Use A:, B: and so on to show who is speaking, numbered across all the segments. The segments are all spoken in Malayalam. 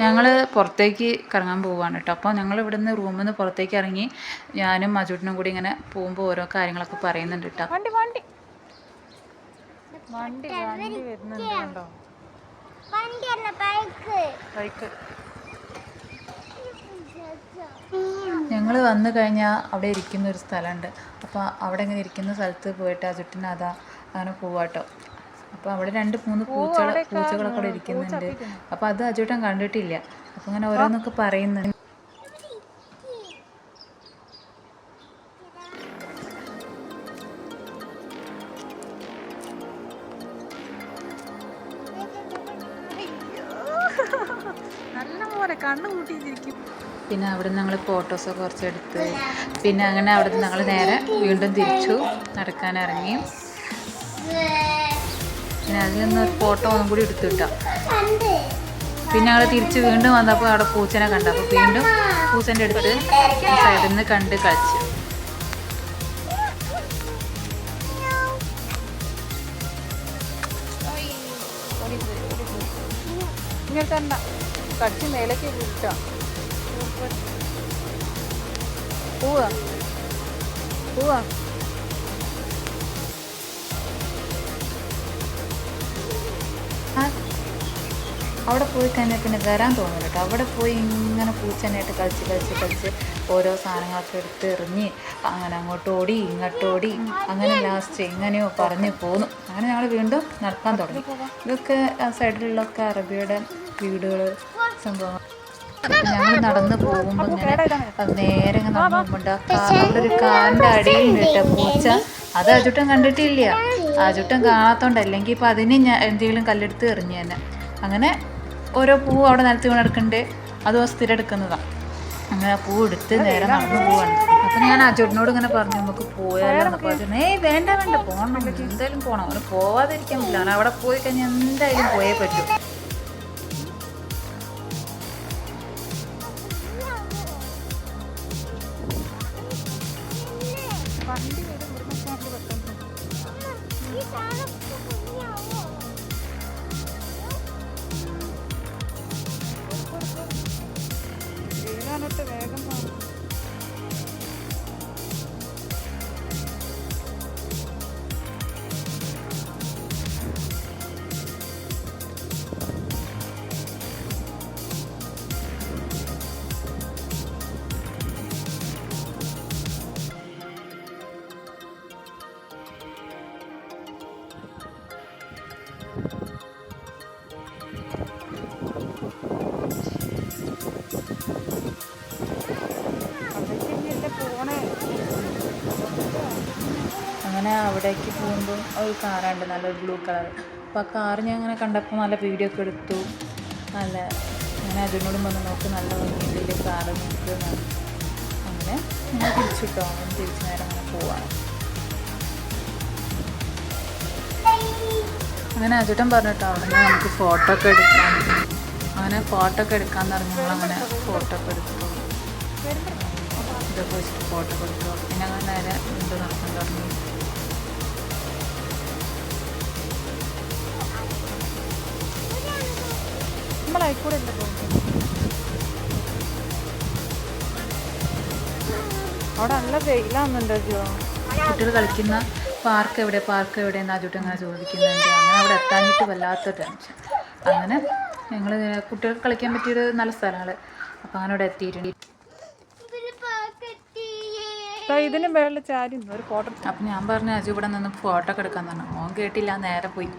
A: ഞങ്ങൾ പുറത്തേക്ക് കറങ്ങാൻ പോവുകയാണ് കേട്ടോ അപ്പോൾ ഞങ്ങൾ ഇവിടെ നിന്ന് റൂമിൽ നിന്ന് പുറത്തേക്ക് ഇറങ്ങി ഞാനും മജുട്ടിനും കൂടി ഇങ്ങനെ പോകുമ്പോൾ ഓരോ കാര്യങ്ങളൊക്കെ പറയുന്നുണ്ട് കേട്ടോ
B: വണ്ടി വണ്ടി. വണ്ടി വണ്ടി വരുന്നുണ്ട് കണ്ടോ
C: വണ്ടിയല്ല ബൈക്ക്.
B: ബൈക്ക്.
A: ഞങ്ങൾ വന്നു കഴിഞ്ഞാൽ അവിടെ ഇരിക്കുന്ന ഒരു സ്ഥലമുണ്ട്. അപ്പോൾ അവിടെ ഇങ്ങനെ ഇരിക്കുന്ന സ്ഥലത്ത് പോയിട്ട് ആ അതാ അങ്ങനെ പോവാട്ടോ അപ്പോൾ അവിടെ രണ്ട് മൂന്ന് പൂച്ചകൾ പൂച്ചകളൊക്കെ അവിടെ ഇരിക്കുന്നുണ്ട്. അപ്പോൾ അത് അജുട്ടൻ കണ്ടിട്ടില്ല. അപ്പോൾ അങ്ങനെ ഓരോന്നൊക്കെ പറയുന്നുണ്ട്.
B: കണ്ണു കൂട്ടിയിരിക്കും.
A: പിന്നെ അവിടെ നിന്ന് ഞങ്ങൾ ഫോട്ടോസൊക്കെ കുറച്ചെടുത്ത്. പിന്നെ അങ്ങനെ അവിടെ നിന്ന് ഞങ്ങൾ നേരെ വീണ്ടും തിരിച്ചു നടക്കാൻ ഇറങ്ങി പിന്നെ അതിൽ നിന്ന് ഒരു ഫോട്ടോ ഒന്നും കൂടി എടുത്തു കിട്ടാം
C: കണ്ട്
A: പിന്നെ ഞങ്ങൾ തിരിച്ച് വീണ്ടും വന്നപ്പോൾ അവിടെ പൂച്ചനെ കണ്ടു. അപ്പോൾ വീണ്ടും പൂച്ചന്റെ അടുത്ത് സൈഡിൽ നിന്ന് കണ്ട് കളിച്ചു.
B: ഇങ്ങനെ തണ്ട കടിച്ച് മേലേക്ക്
A: അവിടെ പോയി കഴിഞ്ഞാൽ പിന്നെ വരാൻ തോന്നില്ല കേട്ടോ അവിടെ പോയി ഇങ്ങനെ പൂച്ചനായിട്ട് കളിച്ച് കളിച്ച് കളിച്ച് ഓരോ സാധനങ്ങളൊക്കെ എടുത്ത് എറിഞ്ഞ് അങ്ങനെ അങ്ങോട്ട് ഓടി ഇങ്ങോട്ട് ഓടി അങ്ങനെ ലാസ്റ്റ് എങ്ങനെയോ പറഞ്ഞ് പോന്നു. അങ്ങനെ ഞങ്ങൾ വീണ്ടും നടക്കാൻ തുടങ്ങി. ഇതൊക്കെ ആ സൈഡിലുള്ളൊക്കെ അറബിയുടെ വീടുകൾ സംഭവങ്ങൾ. ഞങ്ങൾ നടന്ന് പോകുമ്പോൾ ഇങ്ങനെ നേരെ ഇങ്ങനെ നടന്നു അവിടെ ഒരു കാലിന്റെ അടിയിൽ കേട്ടോ പൂച്ച. അത് അജുട്ടൻ കണ്ടിട്ടില്ല. അജുട്ടൻ കാണാത്തോണ്ട് അല്ലെങ്കിൽ ഇപ്പം അതിന് ഞാൻ എന്തെങ്കിലും കല്ലെടുത്ത് എറിഞ്ഞു തന്നെ. അങ്ങനെ ഓരോ പൂ അവിടെ നിലത്ത് വീണ് എടുക്കണ്ട് അതും സ്ഥിരം എടുക്കുന്നതാണ് അങ്ങനെ ആ പൂ എടുത്ത് നേരെ നടന്നു പോവാണ്. അപ്പം ഞാൻ ആ അജുട്ടനോട് ഇങ്ങനെ പറഞ്ഞു നമുക്ക് പോയാലോ എന്നൊക്കെ പറഞ്ഞു ഏയ് വേണ്ട വേണ്ട പോകണം എന്തായാലും പോകണം അവന് പോവാതിരിക്കാൻ പറ്റില്ല. അവൻ അവിടെ പോയി കഴിഞ്ഞാൽ എന്തായാലും പോയേ പറ്റൂ.
B: വണ്ടി
A: അങ്ങനെ അവിടേക്ക് പോകുമ്പോൾ ഒരു കാറുണ്ട് നല്ലൊരു ബ്ലൂ കളർ അപ്പോൾ ആ കാർ ഞാൻ അങ്ങനെ കണ്ടപ്പോൾ നല്ല വീഡിയോ ഒക്കെ എടുത്തു. നല്ല അങ്ങനെ അതിനോടും വന്ന് നോക്ക് നല്ല ഭംഗിയുണ്ട് കാറ് നിൽക്കുന്നതാണ് അങ്ങനെ ഞാൻ തിരിച്ചിട്ടോ അങ്ങനെ തിരിച്ചു നേരം അങ്ങനെ പോവാണ്. അങ്ങനെ അജുട്ടൻ പറഞ്ഞിട്ടോ അവിടെ നമുക്ക് ഫോട്ടോ ഒക്കെ എടുക്കാം. അങ്ങനെ ഫോട്ടോ ഒക്കെ എടുക്കാന്ന് പറഞ്ഞു അങ്ങനെ ഫോട്ടോ ഒക്കെ എടുത്തു. ഇതൊക്കെ വെച്ചിട്ട് ഫോട്ടോ ഒക്കെ എടുത്തു. പിന്നെ അങ്ങനെ നേരെ വീണ്ടും നടക്കാൻ തുടങ്ങി.
B: നമ്മളായിക്കൂടെ പോകുന്നത് അവിടെ നല്ല വെയിലാണെന്നുണ്ടോ
A: കുട്ടികൾ കളിക്കുന്ന പാർക്ക് എവിടെ പാർക്ക് എവിടെ എന്ന് അജുട്ട് അങ്ങനെ ചോദിക്കുന്നുണ്ട്. അങ്ങനെ അവിടെ എത്താഞ്ഞിട്ട് വല്ലാത്ത ടെൻഷൻ അങ്ങനെ ഞങ്ങൾ കുട്ടികൾക്ക് കളിക്കാൻ പറ്റിയൊരു നല്ല സ്ഥലങ്ങൾ അപ്പോൾ അങ്ങനെ അവിടെ എത്തിയിട്ടുണ്ട്.
B: ഇതിന് മേളിൽ ചാരി ഒരു ഫോട്ടോ
A: അപ്പം ഞാൻ പറഞ്ഞു അജു ഇവിടെ നിന്ന് ഫോട്ടോ ഒക്കെ എടുക്കാൻ തന്നെ ഓൻ കേട്ടില്ല നേരെ പോയി.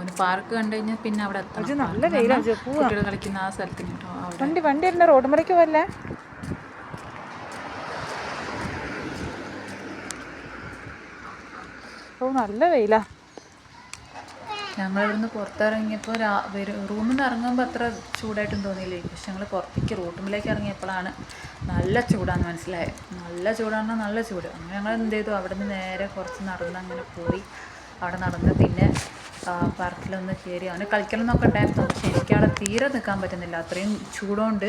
A: ഒന്ന് പാർക്ക് കണ്ടു കഴിഞ്ഞാൽ പിന്നെ അവിടെ എത്തണം.
B: നല്ല വെയിലാ അജു പോവാ.
A: കുട്ടികൾ കളിക്കുന്ന ആ സ്ഥലത്തിന്
B: വണ്ടി വണ്ടി വരുന്ന റോഡ് മലയ്ക്ക് പോവല്ലേ? ഓ നല്ല വെയിലാ.
A: ഞങ്ങൾ ഇവിടുന്ന് പുറത്തിറങ്ങിയപ്പോൾ രാ റൂമിൽ നിന്ന് ഇറങ്ങുമ്പോൾ അത്ര ചൂടായിട്ടും തോന്നിയില്ലേ? പക്ഷെ ഞങ്ങൾ പുറത്തേക്ക് റൂട്ടുമ്പിലേക്ക് ഇറങ്ങിയപ്പോഴാണ് നല്ല ചൂടാന്ന് മനസ്സിലായത്. നല്ല ചൂടാണ് നല്ല ചൂട്. അങ്ങനെ ഞങ്ങൾ എന്ത് ചെയ്തു? അവിടെ നിന്ന് നേരെ കുറച്ച് നടന്ന് അങ്ങനെ പോയി. അവിടെ നടന്ന് പിന്നെ പാർക്കിലൊന്ന് കയറി അവന് കളിക്കണമെന്നൊക്കെ ഉണ്ടായിരുന്നു. പക്ഷെ എനിക്ക് അവിടെ തീരെ നിൽക്കാൻ പറ്റുന്നില്ല. അത്രയും ചൂടുകൊണ്ട്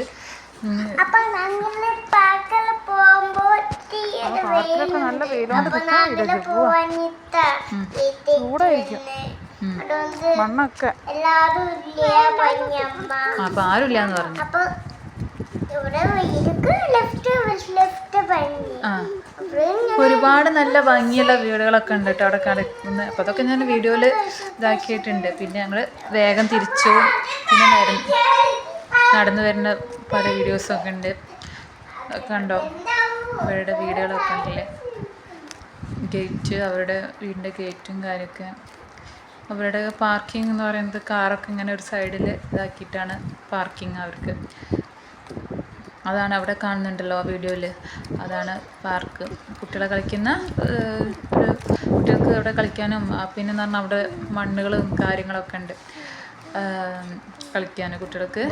B: പാർക്കിലൊക്കെ നല്ല വെയിലോണ്ട്. ചൂടായിരിക്കും.
C: അതുകൊണ്ട്
B: മണ്ണൊക്കെ.
A: അപ്പൊ ആരുമില്ല എന്ന് പറഞ്ഞു ഒരുപാട് നല്ല ഭംഗിയുള്ള വീടുകളൊക്കെ ഉണ്ട് കേട്ടോ അവിടെ കിടക്കുന്നത്. അപ്പോൾ അതൊക്കെ ഞാൻ വീഡിയോയിൽ ഇതാക്കിയിട്ടുണ്ട്. പിന്നെ ഞങ്ങൾ വേഗം തിരിച്ചു. പിന്നെ നടന്ന് നടന്നു വരുന്ന പല വീഡിയോസൊക്കെ ഉണ്ട്. കണ്ടോ? അവരുടെ വീടുകളൊക്കെ ഉണ്ടല്ലേ? ഗേറ്റ് അവരുടെ വീടിന്റെ ഗേറ്റും കാര്യമൊക്കെ. അവരുടെ പാർക്കിംഗ് എന്ന് പറയുന്നത് കാറൊക്കെ ഇങ്ങനെ ഒരു സൈഡിൽ ഇതാക്കിയിട്ടാണ് പാർക്കിംഗ് അവർക്ക്. അതാണ് അവിടെ കാണുന്നുണ്ടല്ലോ ആ വീഡിയോയിൽ അതാണ് പാർക്ക് കുട്ടികളെ കളിക്കുന്ന ഒരു കുട്ടികൾക്ക് അവിടെ കളിക്കാനും പിന്നെ എന്ന് പറഞ്ഞാൽ അവിടെ മണ്ണുകളും കാര്യങ്ങളൊക്കെ ഉണ്ട്. കളിക്കാൻ കുട്ടികൾക്ക്.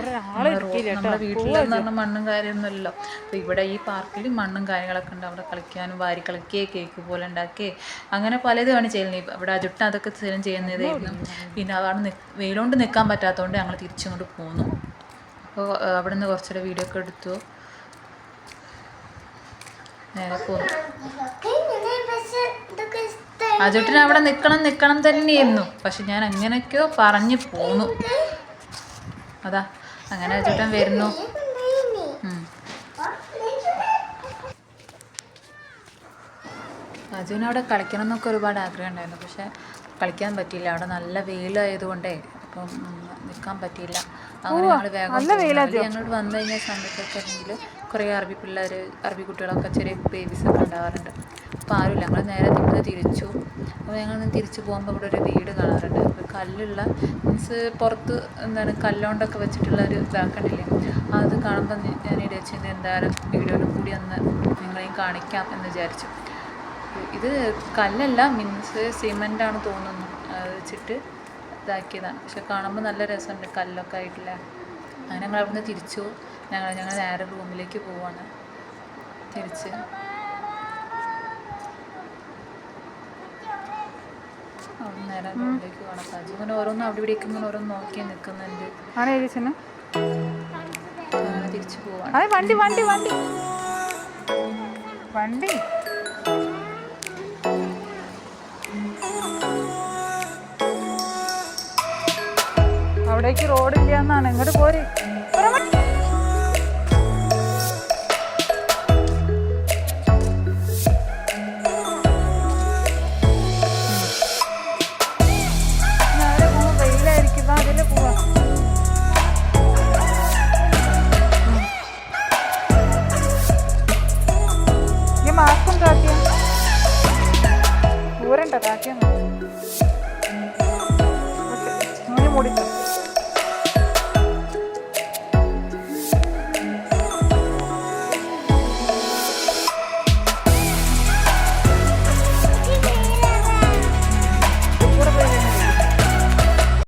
A: നമ്മുടെ വീട്ടിലെന്ന് പറഞ്ഞാൽ മണ്ണും കാര്യമൊന്നുമല്ലല്ലോ അപ്പോൾ ഇവിടെ ഈ പാർക്കിൽ മണ്ണും കാര്യങ്ങളൊക്കെ ഉണ്ട്. അവിടെ കളിക്കാനും വാരി കളിക്കുകയെ കേക്ക് പോലെ ഉണ്ടാക്കുകയെ അങ്ങനെ പലതുമാണ് ചെയ്യുന്നത്. ഇവിടെ അജുട്ടൻ അതൊക്കെ സ്ഥിരം ചെയ്യുന്നതായിരുന്നു. പിന്നെ അതാണ് വെയിലോണ്ട് നിൽക്കാൻ പറ്റാത്തതുകൊണ്ട് ഞങ്ങൾ തിരിച്ചിങ്ങോട്ട് പോന്നു. അപ്പോൾ അവിടെ നിന്ന് കുറച്ചുകൂടെ വീഡിയോ ഒക്കെ എടുത്തു. നേരെ പോന്നു. അജുട്ടിന് അവിടെ നിൽക്കണം നിൽക്കണം തന്നെയായിരുന്നു. പക്ഷെ ഞാൻ അങ്ങനെയൊക്കെയോ പറഞ്ഞു പോന്നു. അതാ അങ്ങനെ അജുട്ടൻ വരുന്നു. അജുവിന് അവിടെ കളിക്കണം എന്നൊക്കെ ഒരുപാട് ആഗ്രഹം ഉണ്ടായിരുന്നു. പക്ഷെ കളിക്കാൻ പറ്റിയില്ല. അവിടെ നല്ല വെയിലായതുകൊണ്ടേ അപ്പം നിൽക്കാൻ പറ്റിയില്ല. അങ്ങനെ ഞങ്ങൾ വേഗം ഞങ്ങൾ വന്നു കഴിഞ്ഞ സമയത്തൊക്കെ ആണെങ്കിൽ കുറേ അറബി പിള്ളേർ അറബി കുട്ടികളൊക്കെ ചെറിയ ബേബീസ് ഒക്കെ ഉണ്ടാവാറുണ്ട്. അപ്പോൾ ആരുമില്ല. ഞങ്ങൾ നേരെ നിന്ന് തിരിച്ചു. അപ്പോൾ ഞങ്ങൾ തിരിച്ചു പോകുമ്പോൾ ഇവിടെ ഒരു വീട് കാണാറുണ്ട്. അപ്പോൾ കല്ലുള്ള മീൻസ് പുറത്ത് എന്താണ് കല്ലുകൊണ്ടൊക്കെ വെച്ചിട്ടുള്ള ഒരു ഇതാക്കണ്ടില്ലേ അത് കാണുമ്പോൾ ഞാൻ ഇടച്ചിട്ട് എന്തായാലും വീഡിയോയിൽ കൂടി ഒന്ന് നിങ്ങളെയും കാണിക്കാം എന്ന് വിചാരിച്ചു. ഇത് കല്ലല്ല മീൻസ് സിമെന്റ് ആണ് തോന്നുന്നു. അത് വെച്ചിട്ട് ഇതാക്കിയതാണ് പക്ഷെ കാണുമ്പോൾ നല്ല രസമുണ്ട്. കല്ലൊക്കെ ആയിട്ടില്ല? അങ്ങനെ ഞങ്ങൾ അവിടുന്ന് തിരിച്ചു. ഞങ്ങൾ ഞങ്ങൾ നേരെ റൂമിലേക്ക് പോവാണ്. തിരിച്ച്. അവിടെ നേരെ റൂമിലേക്ക് പോകണം. സാജു ഇങ്ങനെ ഓരോന്ന് അവിടെ ഇവിടെ ഇങ്ങനെ ഓരോന്ന് നോക്കി നിൽക്കുന്നുണ്ട്. അങ്ങനെ തിരിച്ചു പോവാണ്.
B: വണ്ടി വണ്ടി വണ്ടി. വണ്ടി. അവിടേക്ക് റോഡില്ല എന്നാണ്. ഇങ്ങോട്ട് പോരെ.